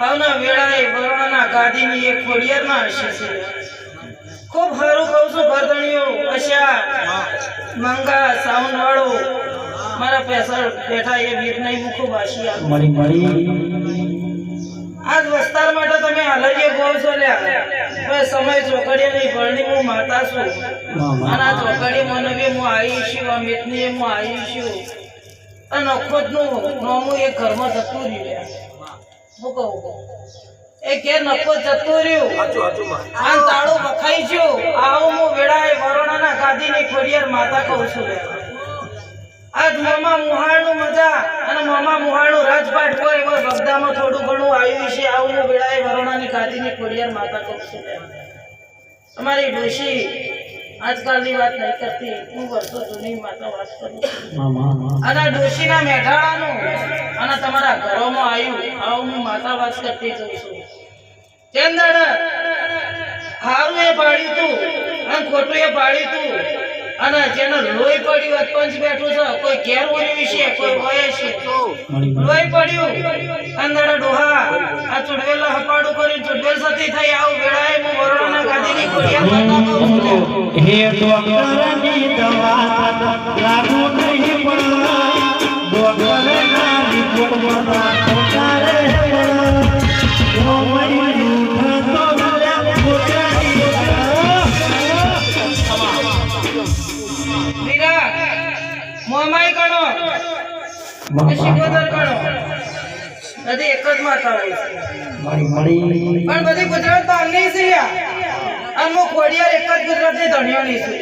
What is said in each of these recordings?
હવના વેળાએ વરણાના ગાદીની એક ખોડિયારમાં હશે છે. ખૂબ સારું કહું છું ભરતણીઓ અશા મંગા સાઉન્ડ વાળો મારા પેસર બેઠા એ વીરને હું ખૂબ આશી મળી આજ વસ્તાર માટે તમે હલઈએ ગો છો હવે સમય ચોકડીએ નહીં, ભરણી હું માતા છું. અને આ ચોકડીએ મને બી હું આવી છું અમિતની હું આવી છું. અને અખોટનું નોમું એ ઘરમાં થતું રહ્યું કહું એ કે નફો જતો રહ્યું. તાળો તાળું બખાઈ ગયું. આવો હું વેળાએ વરોણાના ગાદીની ખોડિયાર માતા કહું છું. આજ મામા મુહાળનું મજા અને મામા મુહાળનું રાજપાટ કોઈ એવા શબ્દામાં થોડું ઘણું આવ્યું છે. આવું હું વેળાએ વરોણાની ગાદીની ખોડિયાર માતા કહું છું અમારી ડોશી આજકાલની વાત નહીં કરતી હું વર્ષો જૂની વાત કરું અને ડોશીના મેઢાળાનું અને તમારા ઘરોમાં આવ્યું આવું હું માતા વાત કરતી જઉં છું. દાદા હારું એ પાડ્યું તું અને ખોટું એ પાડ્યું તું અને જેનો લોહી પડ્યું અતપંચ બેઠું છે. કોઈ ઘેર ઓળ્યું છે કોઈ હોય છે. લોહી પડ્યું અંદર ડોહા આ ચૂડવેલા હપાડું કરી ચૂડવેલ સતી થઈ આવું વેળાએ હું વરોડાના ગાદીની છું. હે ડોક્ટરની દવા લાગુ નહીં પણ ડોક્ટરના રિપોર્ટમાં પોતારે ઓ મરી લૂંઠતો ગળા પોતાની મીરા મોમાઈ કણો શિકોતર કણો બધી એક જ માતા પણ બધી ગુજરાત બહારની છે યાર. અને હું ખોડિયાર એક જ ગુજરાતની ધણીઓની છું.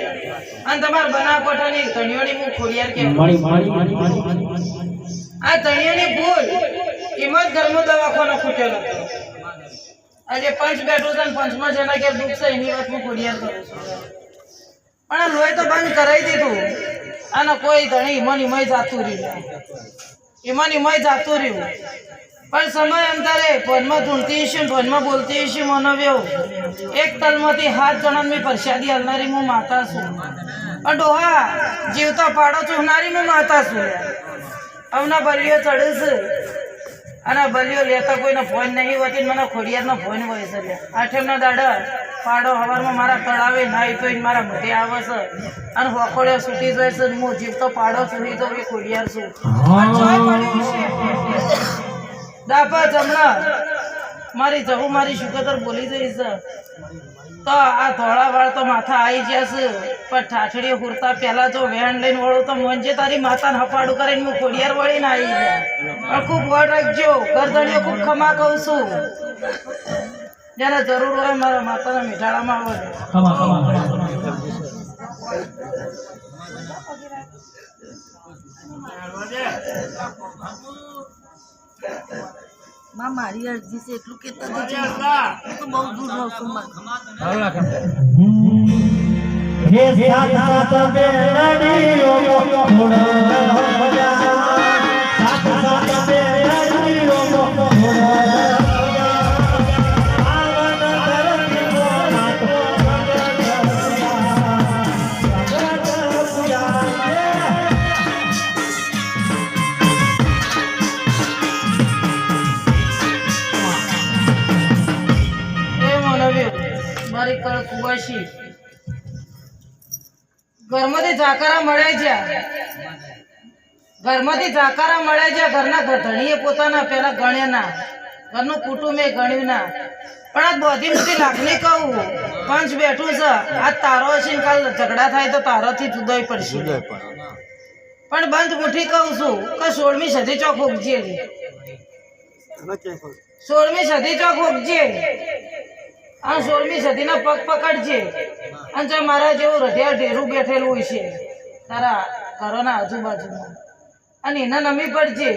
અને તમારા બનાસકાંઠાની ધણીઓની હું ખોડિયાર મળી આ ધણીઓની ભૂલ એમાં જ દવાખાનો ખૂટ્યો નતો આજે પંચ બેઠું છે પંચમાં જેના કે દુઃખ છે એની વાત હું ખોડિયાર કરું છું. પણ લોહી તો બંધ કરાવી દીધું. અને કોઈ ધણી ઈમન મય જાતું રહ્યું. ઈમન મય જાતું રહ્યું. પણ સમય અંતરે ફોનમાં ધૂણતી હશે ને ફોનમાં બોલતી હશે મનવ્યો એક તલમાંથી હાથ જણાની પ્રસાદી હલનારી હું માતા છું. પણ ડોહા, જીવતા પાડો ચૂહનારી હું માતા છું. હમણાં બલિયો ચડે છે. અને બલિયો લેતા કોઈનો ફોન નહીં હોતી મને ખોડિયારનો ફોન હોય છે. આઠમના દાડા પાડો હવારમાં મારા તળાવે નાહી તો મારા મોઢે આવે છે. અને હોકોળે છૂટી જાય છે હું જીવતો પાડો છું તો એ ખોડિયાર છું. છે. દાપા જમણા. મારી જવું મારી શુકતર બોલી જઈ છે. તો આ ધોળા વાળ તો માથા આવી જશે પણ ઠાઠડી હુરતા પહેલા જો વેણ લઈને વળો તો મંજે તારી માતાને હફાડું કરીને હું ખોડિયાર વળીને આવી પણ ખૂબ વળ રાખજો. ગરદણીઓ ખૂબ ખમા કહું છું. જ્યારે જરૂર હોય મારા માતાના મીઠાડામાં આવે માં મારી અરજી છે એટલું કેતા દેજો હું તો બહુ દૂર રહું છું માં હે સાત સાત બેરડીઓ મોડા ઘરમાંથી ઝાકરા મળે છે. ઘરમાંથી ઝાકરા મળે છે. ઘરના ધણીએ પોતાના પેલા ગણ્યા ના ઘરનું એ ગણ્યું ના પણ આ બધી બધી લાગણી કહું પંચ બેઠું છે. આ તારો હશે કાલ ઝઘડા થાય તો તારોથી જુદાઈ પડશે. પણ બંધ મુઠ્ઠી કહું છું કે સોળમી સદી ચોક ઉગજે. સોળમી સદી ચોક ઉગજે. આ સોળમી સદીના પગ પકડજે. અને જો મારા જેવું રઢિયા ઢેરું બેઠેલું હોય છે તારા ઘરોના આજુબાજુમાં અને એને નમી પડજે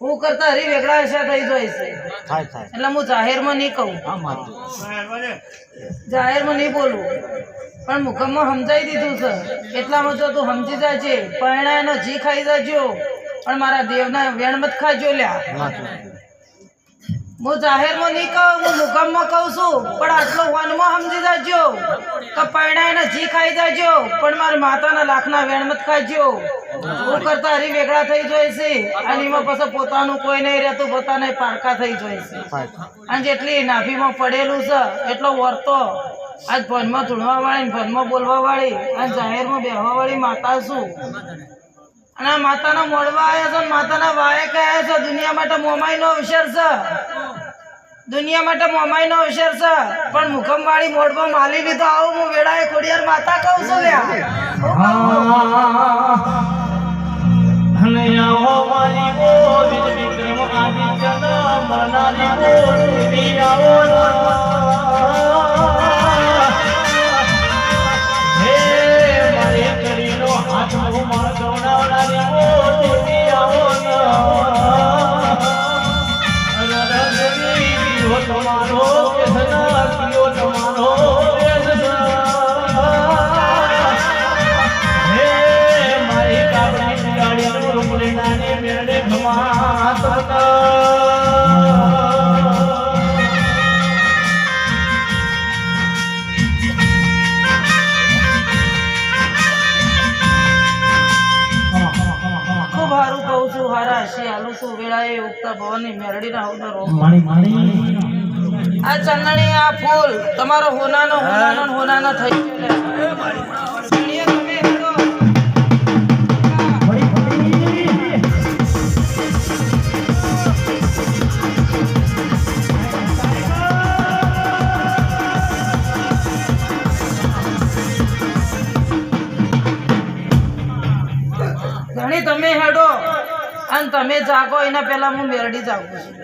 હું કરતા હરી વેગળા હશા થઈ જાય છે. એટલે હું જાહેરમાં નહીં કહું. જાહેરમાં નહીં બોલું. પણ મુખમમાં સમજાઈ દીધું છે. એટલામાં જો તું સમજી જાજે પરણાયનો જી ખાઈ જાજો પણ મારા દેવના વેણ મત ખાજો લ્યા. હું જાહેરમાં નહીં કહું, હું મુકામમાં કહું છું, પણ આટલો વનમાં સમજી જાજો. પૈણા પરણાયને જી ખાઈ જાજો, પણ મારી માતાના લાખના વેણ મત ખાજો. હું કરતા હરી વેગળા થઈ જાય છે, અને એમાં પછી પોતાનું કોઈ નહીં રહેતું, પોતાને પારકા થઈ જાય છે. અને જેટલી નાભીમાં પડેલું છે, એટલો વર્તો. આજ ભનમાં ધૂણવા વાળી ભનમાં બોલવા વાળી અને જાહેરમાં બેહવા વાળી માતા છું. અને માતાના મોડવા આવ્યા છે માતાના વાયક કયા છે, દુનિયા માટે મોમાઈ નો અવસર છે. દુનિયા માટે મોમાઈ નો હોશિયાર છે, પણ મુખમ વાળી મોડમાં માલી લીધો આવું હું વેળાએ ખોડિયાર માતા કહું છું લ્યા. મનાલી હાલું છું વેળાએ ઉગતા ભવાની મેરડીના માણી માણી આ ચંદણી આ ફૂલ. તમારો હોનાનો હોનાનો હોનાનો થઈ ગયો અને તમે જાગો, એના પહેલા હું મેરડી જાગું છું.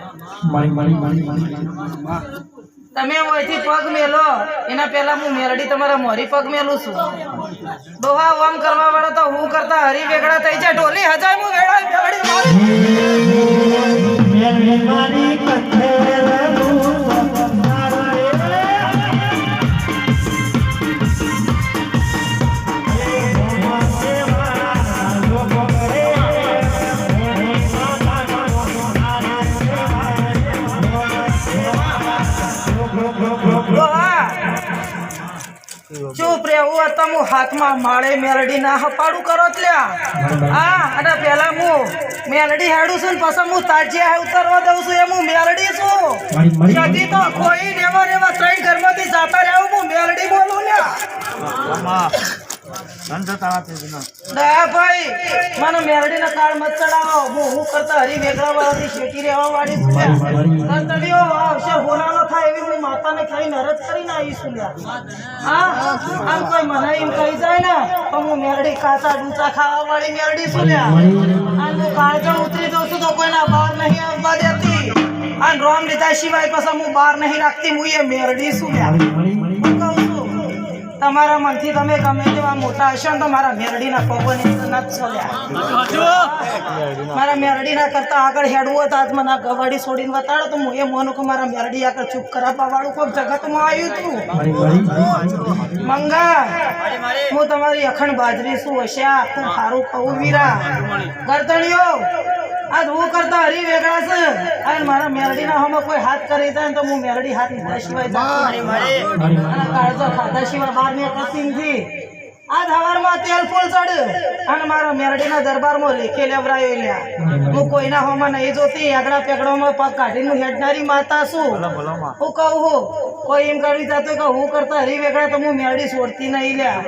તમે અહીંથી પગ મેલો, એના પહેલા હું મેરડી તમારા મોરી પગ મેલું છું. ડોહા ઓમ કરવા વાળો તો હું કરતા હરી વેગડા થઈ જાય. ઢોલી હજાર હું વેડા મારી ચૂપ રહેવું હતું હું હાથમાં માળે મેલડી ના હપાડું કરો ત્યાં હા અને પેલા હું મેલડી હેડું છું ને પછી હું તાજિયા ઉતરવા દઉં છું એમ હું મેલડી છું. મારી મારી તો કોઈ નેવા નેવા ત્રણ ઘરમાંથી જાતા રહેવું હું મેલડી બોલું ને ભાઈ, મને મેલડીના તાળ મત ચડાવો. હું હું કરતા હરી વેગળા વાળાથી શેટી રહેવા વાળી છું. તળતળીઓ આવશે હોનાનો થાય એવી માતાને ખાઈ નરજ કરીને આમ કોઈ મને એમ કહી જાય ને હું મેરડી કાચા ડૂચા ખાવા વાળી મેરડી છું લ્યા. અને કાળજણ ઉતરી દઉં છું તો કોઈના બહાર નહીં આવવા દેતી. અને રોમ લીધા સિવાય પછી હું બહાર નહીં રાખતી, હું એ મેરડી છું તમારા મનથી તમે ગમે તેવા મોટા હશો ને તો મારા મેરડીના નથી છોડ્યા. મારા મેરડીના કરતા આગળ હેડવું હોય તો આજ મને આ ગવાડી છોડીને બતાડો તો હું એ મોનું કે મારા મેરડી આગળ ચૂપ કરાવવા વાળું કોઈ જગતમાં આવ્યું હતું મંગા, હું તમારી અખંડ બાજરી શું હશે? ખૂબ સારું કહું વીરા. ગરદણીઓ આજ હું કરતા હરી વેગળા છે. અને મારા મેરડીના હમણાં કોઈ હાથ કરી જાય ને તો હું મેરડી હાથ લીધા સિવાય મારી મારી. કાળજો ખાધા સિવાય બહાર નીકળતી નથી. આજ હવારમાં તેલ ફૂલ ચડ. અને મારા મેરડીના દરબારમાં લેખે લેવરાયો લ્યા. હું કોઈના હોમાં નહીં જોતી આગળ પેકડોમાં પગ કાઢીને હું હેડનારી માતા છું. હું કહું હું કોઈ એમ કરી જતો કે હું કરતા હરી વેગડા તો હું મેરડી છોડતી નહીં લ્યા.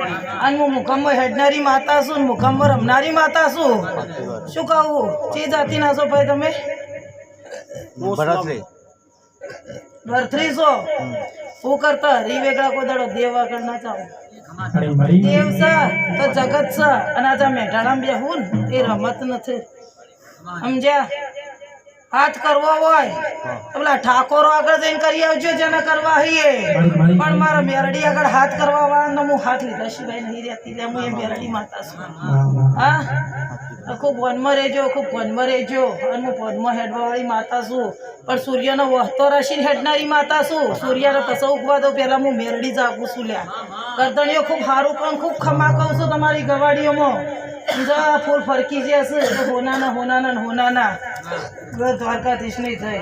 અને હું મુખમમાં હેડનારી માતા છું મુખમમાં રમનારી માતા છું. શું કહું ચી જાતિ ના છો ભાઈ તમે? ભરથરી છો? હું કરતા હરી વેગડા કોઈ દાડો દેવા આગળ ના દેવ છે તો જગત છે અને આજે મેઢાણામાં બેહું ને એ રમત નથી. સમજ્યા? હાથ કરવો હોય પેલા ઠાકોરો આગળ જઈને કરી આવજો જેને કરવા હઈએ. પણ મારા મેરડી આગળ હાથ કરવા વાળા હું હાથ લીધા સિવાય નહીં રહેતી એટલે હું એ મેરડી માતા છું. હા? ખૂબ વનમાં રહેજો, ખૂબ વનમાં રહેજો. અને હું પદમાં હેડવાવાળી માતા છું. પણ સૂર્યનો વહતો રાશિ હેડનારી માતા છું. સૂર્યને પસો ઉગવા દઉં, પહેલાં હું મેરડી જાગું છું લ્યા. કરતણીઓ ખૂબ સારું પણ ખૂબ ખમા કહું છું તમારી ગવાડીઓમાં. જા, ફૂલ ફરકી જશે તો હોનાના હોનાના હોનાના. દ્વારકાધીશ નહીં થઈ